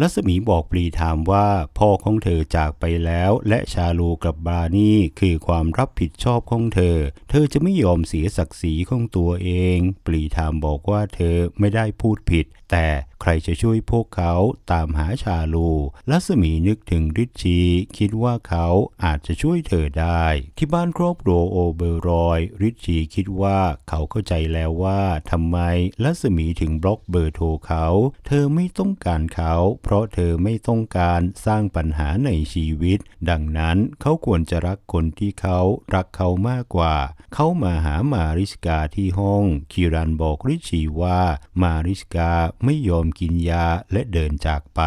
รัศมีบอกปรีถามว่าพ่อของเธอจากไปแล้ว และชาลูกับบานี่คือความรับผิดชอบของเธอ เธอจะไม่ยอมเสียศักดิ์ศรีของตัวเอง ปรีถามบอกว่าเธอไม่ได้พูดผิดแต่ใครจะช่วยพวกเขาตามหาชาลูรัศมีนึกถึงริชชีคิดว่าเขาอาจจะช่วยเธอได้ ที่บ้านครอบครัวโอเบอรอยริชชีคิดว่าเขาเข้าใจแล้วว่าทำไมรัศมีถึงบล็อกเบอร์โทรเขา เธอไม่ต้องการเขา เพราะเธอไม่ต้องการสร้างปัญหาในชีวิต ดังนั้นเขาควรจะรักคนที่เขารักเขามากกว่า เขามาหามาริสกาที่ห้อง คิรันบอกริชชีว่ามาริสกาไม่ยอมกินยาและเดินจากไป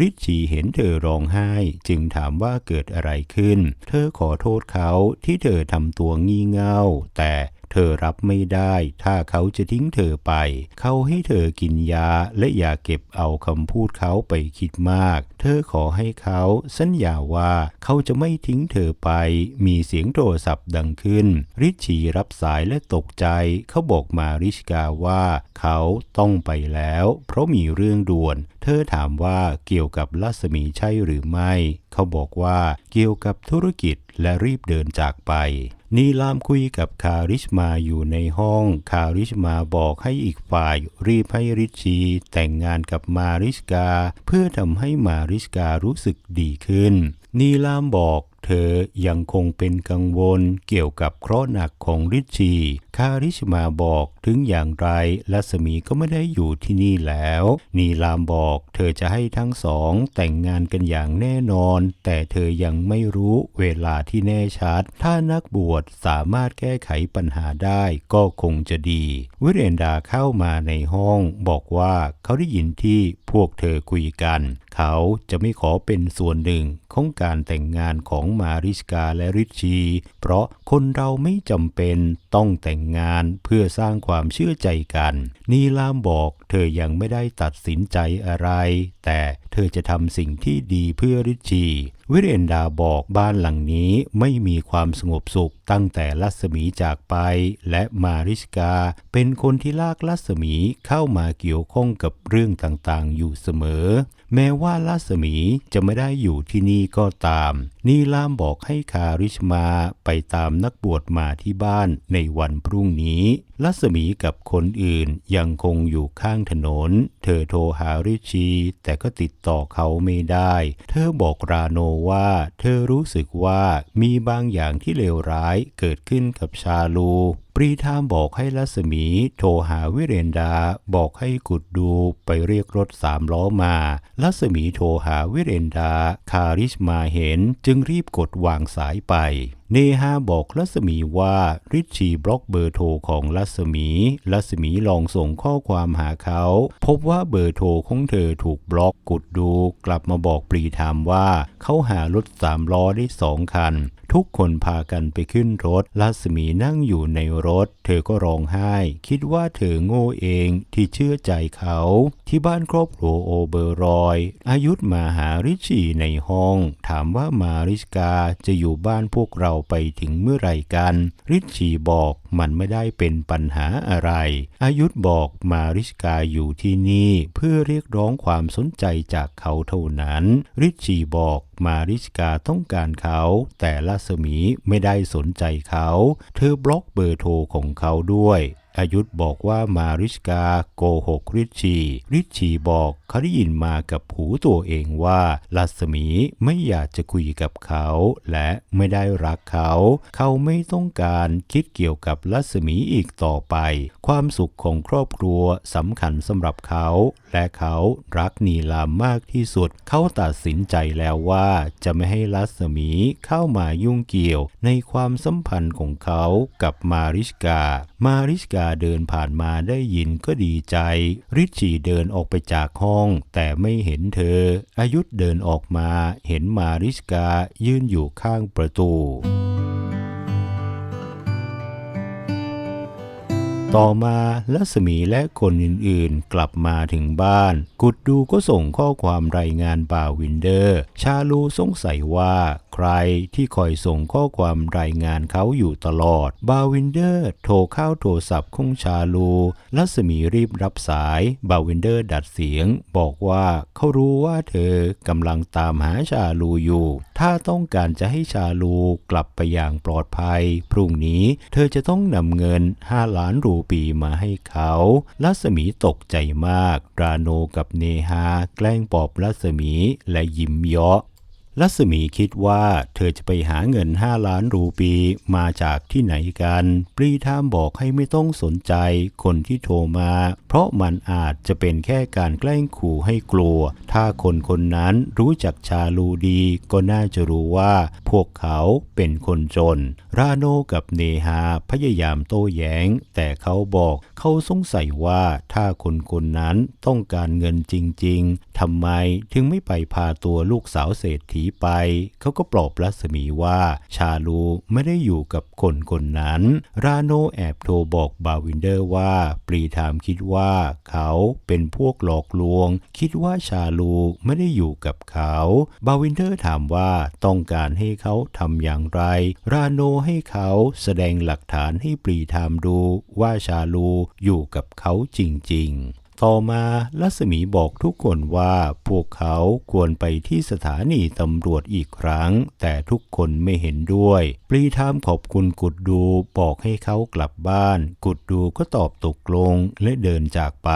ริชชีเห็นเธอร้องไห้ จึงถามว่าเกิดอะไรขึ้น เธอขอโทษเขาที่เธอทำตัวงี่เง่าแต่ เธอรับไม่ได้ ถ้าเขาจะทิ้งเธอไป เขาให้เธอกินยาและอย่าเก็บเอาคำพูดเขาไปคิดมาก เธอขอให้เขาสัญญาว่าเขาจะไม่ทิ้งเธอไป มีเสียงโทรศัพท์ดังขึ้น ริชชีรับสายและตกใจ เขาบอกมาริชกาว่า เขาต้องไปแล้ว เพราะมีเรื่องด่วน เธอถามว่าเกี่ยวกับลัศมีใช่หรือไม่ เขาบอกว่าเกี่ยวกับธุรกิจและรีบเดินจากไป นีลามคุยกับคาริชมาอยู่ในห้อง คาริชมาบอกให้อีกฝ่ายรีบให้ริชชีแต่งงานกับมาริสกา เพื่อทำให้มาริสการู้สึกดีขึ้น นีลามบอกเธอยังคงเป็นกังวลเกี่ยวกับเคราะห์หนักของริชชีคาริชมาบอกถึงอย่างไรลัศมีก็ไม่ได้อยู่ที่นี่แล้ว นีลามบอก เธอจะให้ทั้งสองแต่งงานกันอย่างแน่นอน แต่เธอยังไม่รู้เวลาที่แน่ชัด ถ้านักบวชสามารถแก้ไขปัญหาได้ก็คงจะดี วิเรนดาเข้ามาในห้อง บอกว่าเขาได้ยินที่พวกเธอคุยกัน เขาจะไม่ขอเป็นส่วนหนึ่งของการแต่งงานของมาริสกาและริชชีเพราะคนเราไม่จำเป็นต้องแต่งงานเพื่อสร้างความเชื่อใจกัน นีลามบอกเธอยังไม่ได้ตัดสินใจอะไร แต่เธอจะทำสิ่งที่ดีเพื่อริชีวิเรนดาบอกบ้านหลังนี้ไม่มีความสงบสุขตั้งแต่ลัศมีจากไป และมาริสกาเป็นคนที่ลากลัศมีเข้ามาเกี่ยวข้องกับเรื่องต่างๆ อยู่เสมอ แม้ว่าลัศมีจะไม่ได้อยู่ที่นี่ก็ตาม นีลามบอกให้คาริชมาไปตามนักบวชมาที่บ้านในวันพรุ่งนี้ ลัศมีกับคนอื่นยังคงอยู่ข้างถนน เธอโทรหาริชี แต่ก็ติดต่อเขาไม่ได้ เธอบอกราโนว่า เธอรู้สึกว่ามีบางอย่างที่เลวร้ายเกิดขึ้นกับชาลูปรีทามบอกให้ลัศมีโทรหาวิเรนดาบอกให้กุดดูไปเรียกรถสามล้อมา ลัศมีโทรหาวิเรนดา คาริชมาเห็นจึงรีบกดวางสายไป เนฮาบอกลัศมีว่าริชชีบล็อกเบอร์โทรของลัศมี ลัศมีลองส่งข้อความหาเขา พบว่าเบอร์โทรของเธอถูกบล็อกกดดู กลับมาบอกปรีทามว่าเขาหารถสามล้อได้สองคันทุกคนพากันไปขึ้นรถลัศมีนั่งอยู่ในรถ เธอก็ร้องไห้ คิดว่าเธอโง่เองที่เชื่อใจเขา ที่บ้านครอบครัวโอเบอร์รอย อายุธมาหาริชีในห้อง ถามว่ามาริสกาจะอยู่บ้านพวกเราไปถึงเมื่อไรกัน ริชีบอกมันไม่ได้เป็นปัญหาอะไร อายุธบอกมาริสกาอยู่ที่นี่ เพื่อเรียกร้องความสนใจจากเขาเท่านั้น ริชีบอก มาริชกาต้องการเขา แต่ลัสมีไม่ได้สนใจเขา เธอบล็อกเบอร์โทรของเขาด้วย อายุธบอกว่ามาริสกาโกหกริชชีริชชีบอกเขาได้ยินมากับหูตัวเองว่าลัศมีไม่อยากจะคุยกับเขา และไม่ได้รักเขา เขาไม่ต้องการคิดเกี่ยวกับลัศมีอีกต่อไป ความสุขของครอบครัวสำคัญสำหรับเขา และเขารักนีลามมากที่สุด เขาตัดสินใจแล้วว่าจะไม่ให้ลัศมีเข้ามายุ่งเกี่ยวในความสัมพันธ์ของเขากับมาริสกา มาริสกาเดินผ่านมาได้ยินก็ดีใจ ริชชีเดินออกไปจากห้อง แต่ไม่เห็นเธอ อายุธเดินออกมา เห็นมาริสกายืนอยู่ข้างประตู ต่อมาลัศมีและคนอื่นๆ กลับมาถึงบ้าน กุดดูก็ส่งข้อความรายงานบ่าววินเดอร์ ชาลูสงสัยว่าใครที่คอยส่งข้อความรายงานเขาอยู่ตลอด บาวินเดอร์โทรเข้าโทรศัพท์ของชาลู ลัศมีรีบรับสาย บาวินเดอร์ดัดเสียง บอกว่าเขารู้ว่าเธอกำลังตามหาชาลูอยู่ ถ้าต้องการจะให้ชาลูกลับไปอย่างปลอดภัย พรุ่งนี้เธอจะต้องนำเงิน 5 ล้านรูปีมาให้เขาลัศมีตกใจมาก ราโนกับเนฮาแกล้งปอบลัศมีและยิ้มเยาะลัศมีคิดว่าเธอจะไปหาเงินห้าล้านรูปีมาจากที่ไหนกัน ปรีทามบอกให้ไม่ต้องสนใจคนที่โทรมา เพราะมันอาจจะเป็นแค่การแกล้งขู่ให้กลัว ถ้าคนคนนั้นรู้จักชาลูดี ก็น่าจะรู้ว่า พวกเขาเป็นคนจน ราโนกับเนฮาพยายามโต้แย้ง แต่เขาบอกเขาสงสัยว่าถ้าคนคนนั้นต้องการเงินจริง ๆทำไมถึงไม่ไปพาตัวลูกสาวเศรษฐีไป เขาก็ปลอบรัศมีว่า ชาลูไม่ได้อยู่กับคนคนนั้น ราโนแอบโทรบอกบาวินเดอร์ว่าปรีทามคิดว่าเขาเป็นพวกหลอกลวง คิดว่าชาลูไม่ได้อยู่กับเขา บาวินเดอร์ถามว่าต้องการให้เขาทำอย่างไร ราโนให้เขาแสดงหลักฐานให้ปรีทามดูว่าชาลูอยู่กับเขาจริงๆ ต่อมาลัศมีบอกทุกคนว่าพวกเขาควรไปที่สถานีตำรวจอีกครั้ง แต่ทุกคนไม่เห็นด้วย ปรีทามขอบคุณกุดดูบอกให้เขากลับบ้าน กุดดูก็ตอบตกลงและเดินจากไป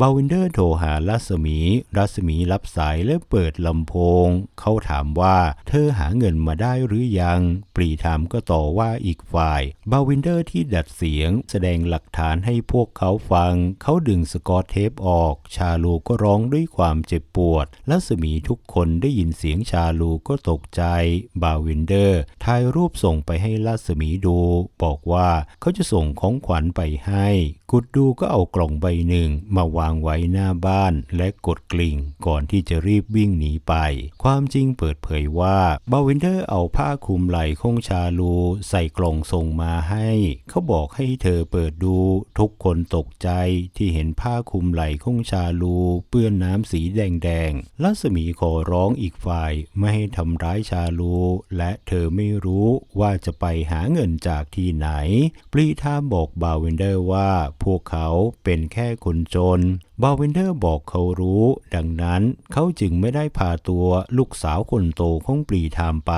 บาวินเดอร์โทรหาลัศมี รัศมีรับสายและเปิดลำโพง เขาถามว่าเธอหาเงินมาได้หรือยัง ปรีทามก็ต่อว่าอีกฝ่าย บาวินเดอร์ที่ดัดเสียงแสดงหลักฐานให้พวกเขาฟัง เขาดึงสกอตเทปออก ชาลูก็ร้องด้วยความเจ็บปวด ลัสมีทุกคนได้ยินเสียงชาลูก็ตกใจ บาวินเดอร์ถ่ายรูปส่งไปให้ลัสมีดู บอกว่าเขาจะส่งของขวัญไปให้กุดดูก็เอากล่องใบหนึ่งมาวางไว้หน้าบ้านและกดกลิ่งก่อนที่จะรีบวิ่งหนีไป ความจริงเปิดเผยว่าบาวินเดอร์เอาผ้าคลุมไหล่ของชาลูใส่กล่องส่งมาให้ เขาบอกให้เธอเปิดดู ทุกคนตกใจที่เห็นผ้าคลุมไหล่ของชาลูเปื้อนน้ำสีแดงๆลัศมีขอร้องอีกฝ่ายไม่ให้ทำร้ายชาลูและเธอไม่รู้ว่าจะไปหาเงินจากที่ไหนปรีทามบอกบาวินเดอร์ว่าพวกเขาเป็นแค่คนจนบาวินเดอร์บอกเขารู้ ดังนั้นเขาจึงไม่ได้พาตัวลูกสาวคนโตของปรีทามไป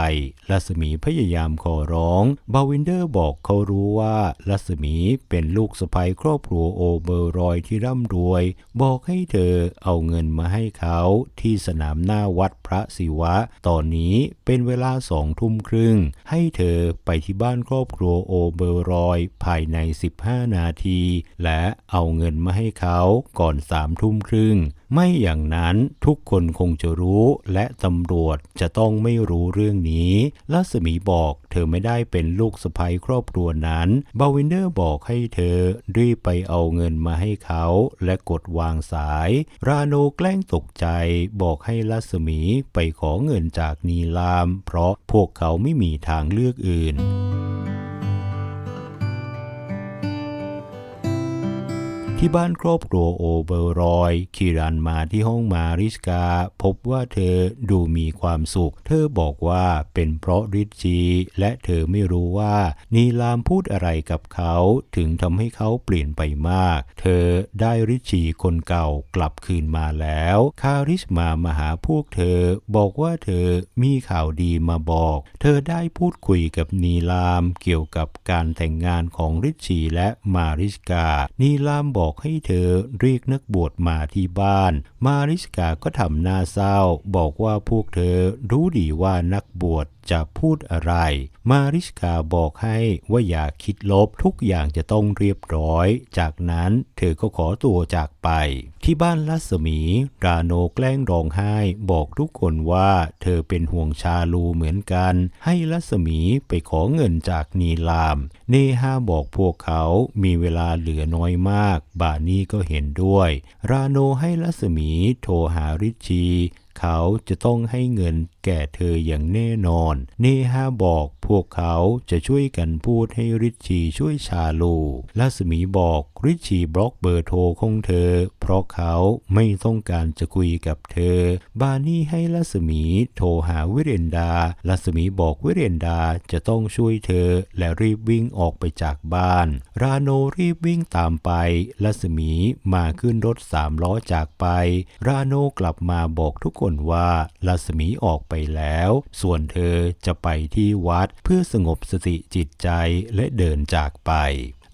ลัศมีพยายามขอร้อง บาวินเดอร์บอกเขารู้ว่าลัศมีเป็นลูกสะใภ้ครอบครัวโอเบอร์รอยที่ร่ำรวย บอกให้เธอเอาเงินมาให้เขาที่สนามหน้าวัดพระศิวะ ตอนนี้เป็นเวลาสองทุ่มครึ่ง ให้เธอไปที่บ้านครอบครัวโอเบอร์รอยภายใน 15 นาที และเอาเงินมาให้เขาก่อนสามทุ่มครึ่ง ไม่อย่างนั้นทุกคนคงจะรู้ และตำรวจจะต้องไม่รู้เรื่องนี้ลัศมีบอกเธอไม่ได้เป็นลูกสะใภ้ครอบครัวนั้นบาวินเดอร์บอกให้เธอรีบไปเอาเงินมาให้เขา และกดวางสาย ราโนแกล้งตกใจบอกให้ลัศมีไปขอเงินจากนีลาม เพราะพวกเขาไม่มีทางเลือกอื่น ที่บ้านครอบครัวโอเบอร์รอยคีรันมาที่ห้องมาริสกา พบว่าเธอดูมีความสุข เธอบอกว่าเป็นเพราะริชชีและเธอไม่รู้ว่า นีลามพูดอะไรกับเขาถึงทำให้เขาเปลี่ยนไปมาก เธอได้ริชชีคนเก่ากลับคืนมาแล้ว คาริสมามาหาพวกเธอ บอกว่าเธอมีข่าวดีมาบอก เธอได้พูดคุยกับนีลามเกี่ยวกับการแต่งงานของริชชีและมาริสกา นีลามบอกอกให้เธอเรียกนักบวชมาที่บ้าน มาริสกาก็ทำหน้าเศร้า บอกว่าพวกเธอรู้ดีว่านักบวชจะพูดอะไร มาริสกาบอกให้ว่าอย่าคิดลบทุกอย่างจะต้องเรียบร้อย จากนั้นเธอก็ขอตัวจากไป ที่บ้านลัศมีราโนแกล้งร้องไห้ บอกทุกคนว่าเธอเป็นห่วงชาลูเหมือนกัน ให้ลัศมีไปขอเงินจากนีลาม เนฮาบอกพวกเขามีเวลาเหลือน้อยมาก บานี่ก็เห็นด้วย ราโนให้ลัศมีโทรหาริชชี เขาจะต้องให้เงินแก่เธออย่างแน่นอน เนฮาบอกพวกเขาจะช่วยกันพูดให้ริชชีช่วยชาลูลัสมีบอกริชชีบล็อกเบอร์โทรของเธอ เพราะเขาไม่ต้องการจะคุยกับเธอ บานี่ให้ลัสมีโทรหาวิเรนดาลัสมีบอกวิเรนดาจะต้องช่วยเธอ และรีบวิ่งออกไปจากบ้าน ราโนรีบวิ่งตามไปลัสมีมาขึ้นรถสามล้อจากไป ราโนกลับมาบอกทุกคนว่าลัสมีออกไปแล้ว ส่วนเธอจะไปที่วัดเพื่อสงบสติจิตใจและเดินจากไป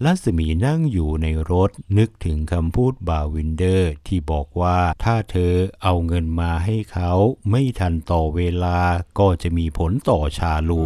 ลัสมีนั่งอยู่ในรถนึกถึงคำพูดบาวินเดอร์ที่บอกว่าถ้าเธอเอาเงินมาให้เขาไม่ทันต่อเวลาก็จะมีผลต่อชาลู